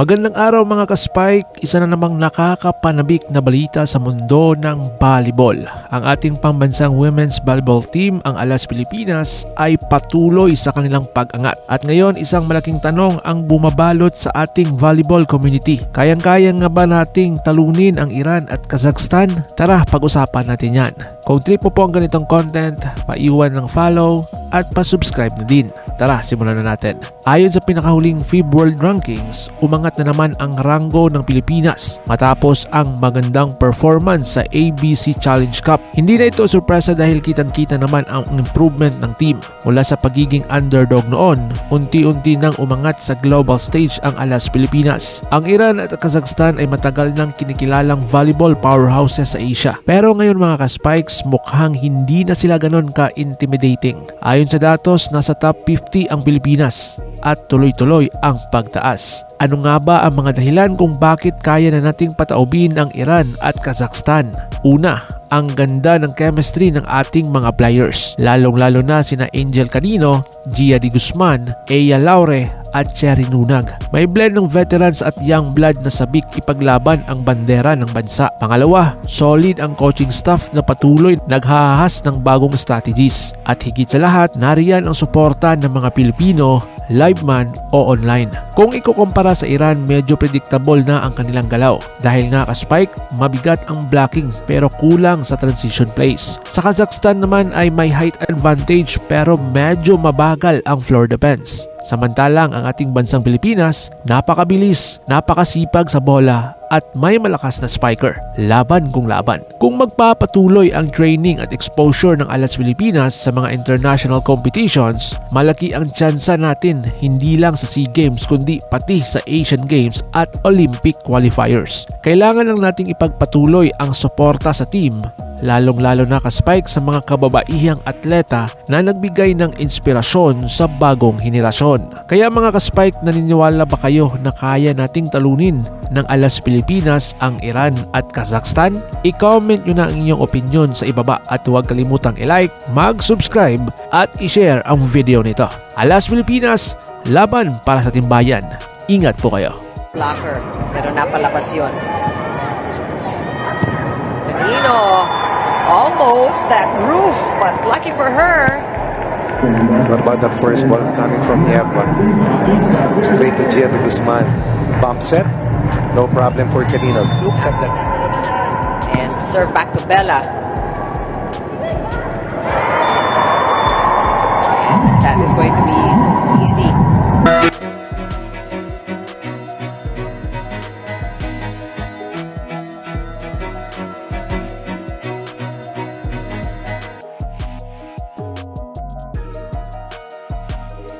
Magandang araw mga ka-Spike, isa na namang nakakapanabik na balita sa mundo ng volleyball. Ang ating pambansang women's volleyball team, ang Alas Pilipinas, ay patuloy sa kanilang pag-angat. At ngayon, isang malaking tanong ang bumabalot sa ating volleyball community. Kayang-kaya nga ba nating talunin ang Iran at Kazakhstan? Tara, pag-usapan natin yan. Kung trip mo po ang ganitong content, paiwan ng follow at pa-subscribe na din. Tara, simulan na natin. Ayon sa pinakahuling FIB World Rankings, umangat na naman ang ranggo ng Pilipinas matapos ang magandang performance sa ABC Challenge Cup. Hindi na ito sorpresa dahil kitang-kita naman ang improvement ng team. Mula sa pagiging underdog noon, unti-unti nang umangat sa global stage ang Alas Pilipinas. Ang Iran at Kazakhstan ay matagal nang kinikilalang volleyball powerhouses sa Asia. Pero ngayon mga ka-spikes, mukhang hindi na sila ganon ka-intimidating. Ayon sa datos, nasa top 50 ang Pilipinas at tuloy-tuloy ang pagtaas. Ano nga ba ang mga dahilan kung bakit kaya na nating pataubin ang Iran at Kazakhstan? Una, ang ganda ng chemistry ng ating mga players. Lalong-lalo na sina Angel Canino, Gia Di Guzman, Eya Laure at Cherry Nunag. May blend ng veterans at young blood na sabik ipaglaban ang bandera ng bansa. Pangalawa, solid ang coaching staff na patuloy naghahas ng bagong strategies. At higit sa lahat, nariyan ang suporta ng mga Pilipino live man o online. Kung ikukumpara sa Iran, medyo predictable na ang kanilang galaw. Dahil nga ka-spike, mabigat ang blocking pero kulang sa transition plays. Sa Kazakhstan naman ay may height advantage pero medyo mabagal ang floor defense. Samantalang ang ating bansang Pilipinas, napakabilis, napakasipag sa bola at may malakas na spiker. Laban kung laban. Kung magpapatuloy ang training at exposure ng Alas Pilipinas sa mga international competitions, malaki ang tsansa natin hindi lang sa SEA Games kundi pati sa Asian Games at Olympic qualifiers. Kailangan lang nating ipagpatuloy ang suporta sa team lalong-lalo na ka-spike sa mga kababaihang atleta na nagbigay ng inspirasyon sa bagong henerasyon. Kaya mga ka-spike, naniniwala ba kayo na kaya nating talunin ng Alas Pilipinas ang Iran at Kazakhstan? I-comment nyo na ang inyong opinion sa ibaba at huwag kalimutang i-like, mag-subscribe at i-share ang video nito. Alas Pilipinas, laban para sa timbayan. Ingat po kayo. blocker. Pero napalabas yun. Canino, almost that roof, but lucky for her. What about the first ball coming from Nieva? Straight to Jerry Guzman. Bump set. No problem for Canino. Look at that. And serve back to Bella. And that is going to be